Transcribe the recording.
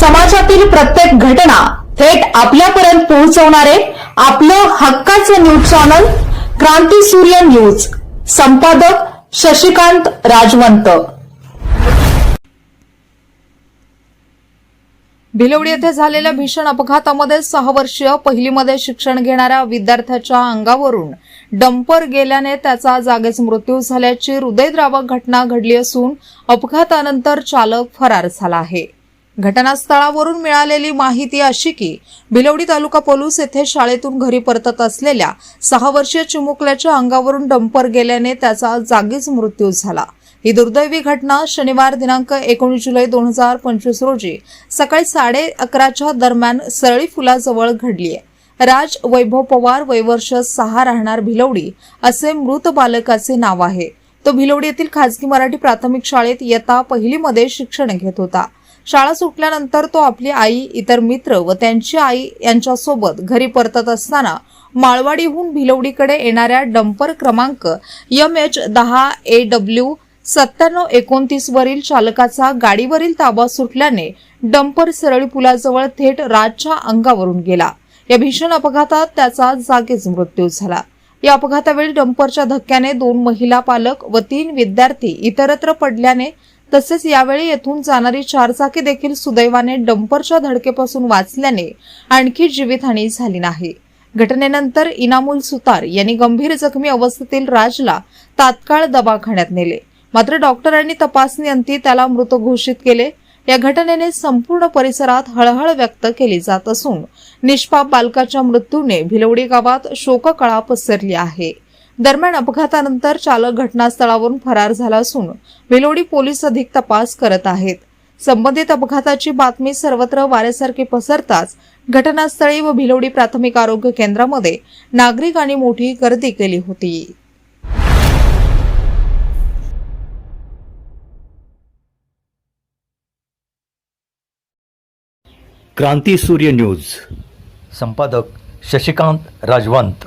समाजातील प्रत्येक घटना थेट आपल्यापर्यंत पोहोचवणारे आपलं हक्काचं न्यूज चॅनल क्रांती सूर्य न्यूज. संपादक शशिकांत राजवंत. भिलवडी येथे झालेल्या भीषण अपघातामध्ये सहा वर्षीय पहिलीमध्ये शिक्षण घेणाऱ्या विद्यार्थ्याच्या अंगावरून डंपर गेल्याने त्याचा जागेच मृत्यू झाल्याची हृदयद्रावक घटना घडली असून अपघातानंतर चालक फरार झाला आहे. घटनास्थळावरून मिळालेली माहिती अशी की भिलवडी तालुका पोलीस येथे शाळेतून घरी परतत असलेल्या सहा वर्षीय चिमुकल्याच्या अंगावरून डंपर गेल्याने त्याचा जागीच मृत्यू झाला. ही दुर्दैवी घटना शनिवार दिनांक एकोणीस जुलै दोन हजार पंचवीस रोजी सकाळी साडे अकराच्या दरम्यान सरळी फुलाजवळ घडली आहे. राज वैभव पवार वयवर्ष सहा राहणार भिलवडी असे मृत बालकाचे नाव आहे. तो भिलवडी येथील खाजगी मराठी प्राथमिक शाळेत इयत्ता पहिलीमध्ये शिक्षण घेत होता. शाळा सुटल्यानंतर तो आपली आई इतर मित्र व त्यांची आई यांच्यासोबत घरी परतत असताना माळवाडीहून भिलवडीकडे येणाऱ्या डंपर क्रमांक एम एच दहा ए डब्ल्यू सत्त्याण्णव एकोणतीस वरील चालकाचा गाडीवरील ताबा सुटल्याने डंपर सरळी पुलाजवळ थेट राजच्या अंगावरून गेला. या भीषण अपघातात त्याचा जागीच मृत्यू झाला. या अपघातावेळी डंपरच्या धक्क्याने दोन महिला पालक व तीन विद्यार्थी इतरत्र पडल्याने तसेच यावेळी येथून जाणारी चारचाकी देखील सुदैवाने डंपरच्या धडकेपासून वाचल्याने आणखी जीवितहानी झाली नाही. घटनेनंतर इनामुल सुतार यांनी गंभीर जखमी अवस्थेतील राजला तात्काळ दवाखान्यात नेले. मात्र डॉक्टरांनी तपासणी अंती त्याला मृत घोषित केले. या घटनेने संपूर्ण परिसरात हळहळ व्यक्त केली जात असून निष्पाप बालकाच्या मृत्यूने भिलवडी गावात शोककळा पसरली आहे. दरम्यान अपघातानंतर चालक घटनास्थळावरून फरार झाला असून भिलवडी पोलीस अधिक तपास करत आहेत. संबंधित अपघाताची बातमी सर्वत्र वाऱ्यासारखी पसरताच घटनास्थळी व भिलवडी प्राथमिक आरोग्य केंद्रामध्ये नागरिकांनी मोठी गर्दी केली होती. क्रांती सूर्य न्यूज. संपादक शशिकांत राजवंत.